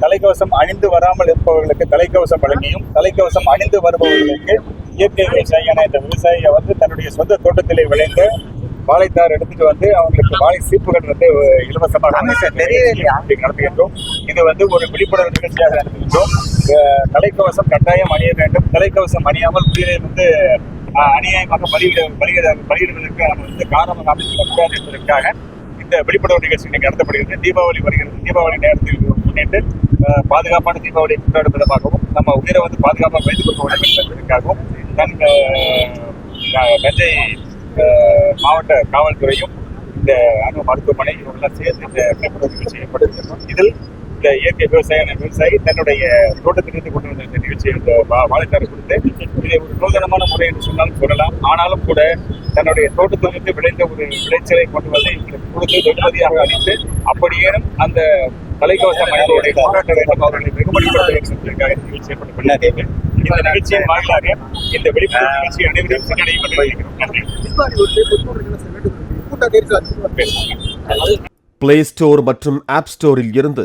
தலைக்கவசம் அணிந்து வராமல் இருப்பவர்களுக்கு தலைக்கவசம் வழங்கியும் தலைக்கவசம் அணிந்து வருபவர்களுக்கு இயற்கை விவசாயியான இந்த விவசாயியை வந்து தன்னுடைய சொந்த தோட்டத்திலே விளைந்த வாழைத்தார் எடுத்துட்டு வந்து அவங்களுக்கு வாழை சீப்புகள் வந்து இலவசமாக நடத்துகின்றோம். இது வந்து ஒரு விழிப்புணர்வு நிகழ்ச்சியாக நடத்துகின்றோம். தலைக்கவசம் கட்டாயம் அணிய வேண்டும். தலைக்கவசம் அணியாமல் உயிரை வந்து அநியாயமாக பலியிட பலியிட பலியிடுவதற்கு நம்ம வந்து காரணமாக அமைக்கக்கூடாது என்பதற்காக இந்த விழிப்புணர்வு நிகழ்ச்சி இன்னைக்கு நடத்தப்படுகிறது. தீபாவளி வருகிறது. தீபாவளி நேரத்தில் முன்னிட்டு பாதுகாப்பான தீபாவளி கொண்டாடும் விதமாகவும் நம்ம உயிரை வந்து பாதுகாப்பாக வைத்துக் கொள்ள வேண்டும் என்பதற்காகவும் தன் தஞ்சை மாவட்ட காவல்துறையும் இந்த அணு மருத்துவமனை இவங்கெல்லாம் சேர்ந்து இந்த விழிப்புணர்வு நிகழ்ச்சி ஏற்படுத்தியிருக்கோம் இதில் இந்த இயற்கை விவசாய விவசாயி தன்னுடைய தோட்டத்திலிருந்து கொண்டு வந்த இந்த நிகழ்ச்சியை இந்த வா- வாழைத்தாறு கொடுத்து இதை ஒரு நூதனமான முறை என்று சொன்னாலும் சொல்லலாம். ஆனாலும் கூட தன்னுடைய தோட்டத்திலிருந்து விளைந்த ஒரு விளைச்சலை கொண்டு வந்து இவங்களுக்கு கொடுத்து வெகுமதியாக அளித்து அப்படியேனும் அந்த தலைக்கவசம் அணிந்தவருடைய போராட்ட வேண்டும் அவர்களை வெகுமதிப்படுத்த இந்த நிகழ்ச்சி ஏற்படுத்தப்பட்டது இந்த நிகழ்ச்சியின் வாயிலாக இந்த விழிப்புணர்வு நிகழ்ச்சி அனைவரும் சென்றடையும் நன்றி. பிளே ஸ்டோர் மற்றும் ஆப் ஸ்டோரில் இருந்து